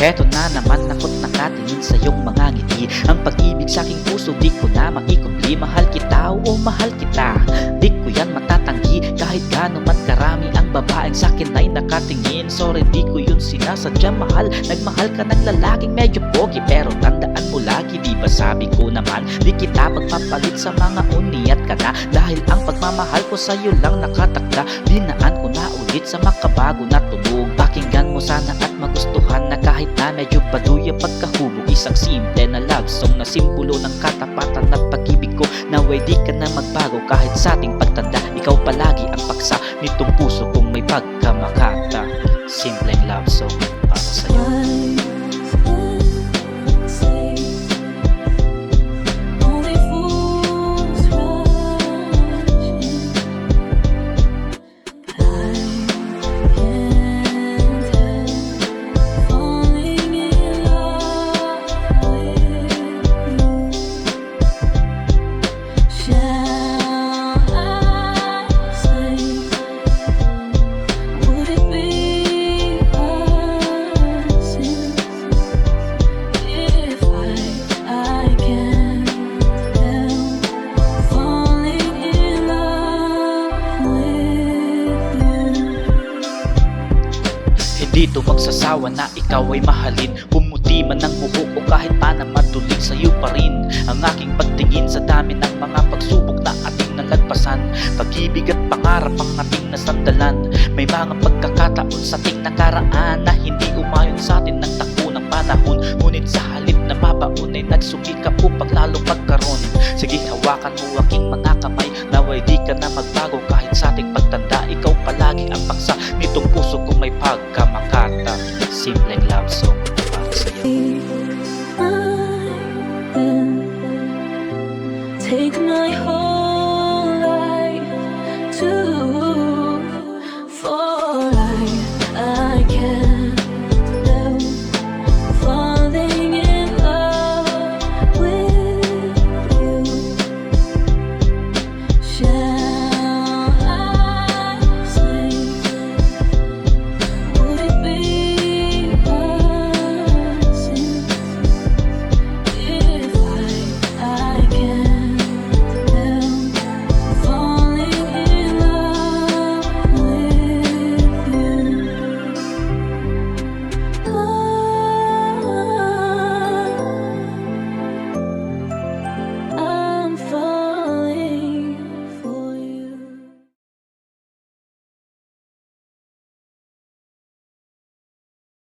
Eto na naman ako't nakatingin sa iyong mga ngiti. Ang pag-ibig sa aking puso di ko na maikubli. Mahal kita o mahal kita. Di ko yan matatanggi. Kahit gaano man karami Ang babaeng sa akin ay nakatingin. Sorry di ko yun sinasadya mahal. Nagmahal ka ng lalaking medyo pogi Pero tandaan mo lagi di ba sabi ko naman? Di kita magpapalit sa mga uniat ka na. Dahil ang pagmamahal ko sa'yo lang nakatakda. Dinaan ko na ulit sa makabago na tunog mo sana at magustuhan na kahit na medyo baduy ang pagkahubog Isang simple na love song na simpulo ng katapatan at pag-ibig ko Naway di ka na magbago kahit sa ating pagtanda. Ikaw palagi ang paksa nitong puso kong may pagkamakata Simpleng love song para sa'yo Hindi to magsasawa na ikaw ay mahalin. Pumuti man ang buhok ko kahit pa na maduling sa'yo pa rin Ang aking pagtingin. Sa dami ng mga pagsubok na ating nalagpasan Pag-ibig at pangarap ang ating nasandalan. May mga pagkakataon sa ating nakaraan Na hindi umayon sa atin ng takbo ng panahon. Ngunit sa halip na mabaon ay nagsumikap upang lalo magkaroon. Sige hawakan mo aking mga kamay. Naway di ka na magbago kahit sa ating pagtanda. Ikaw palagi ang paksa nitong simpleng love song para sa iyo. Take my heart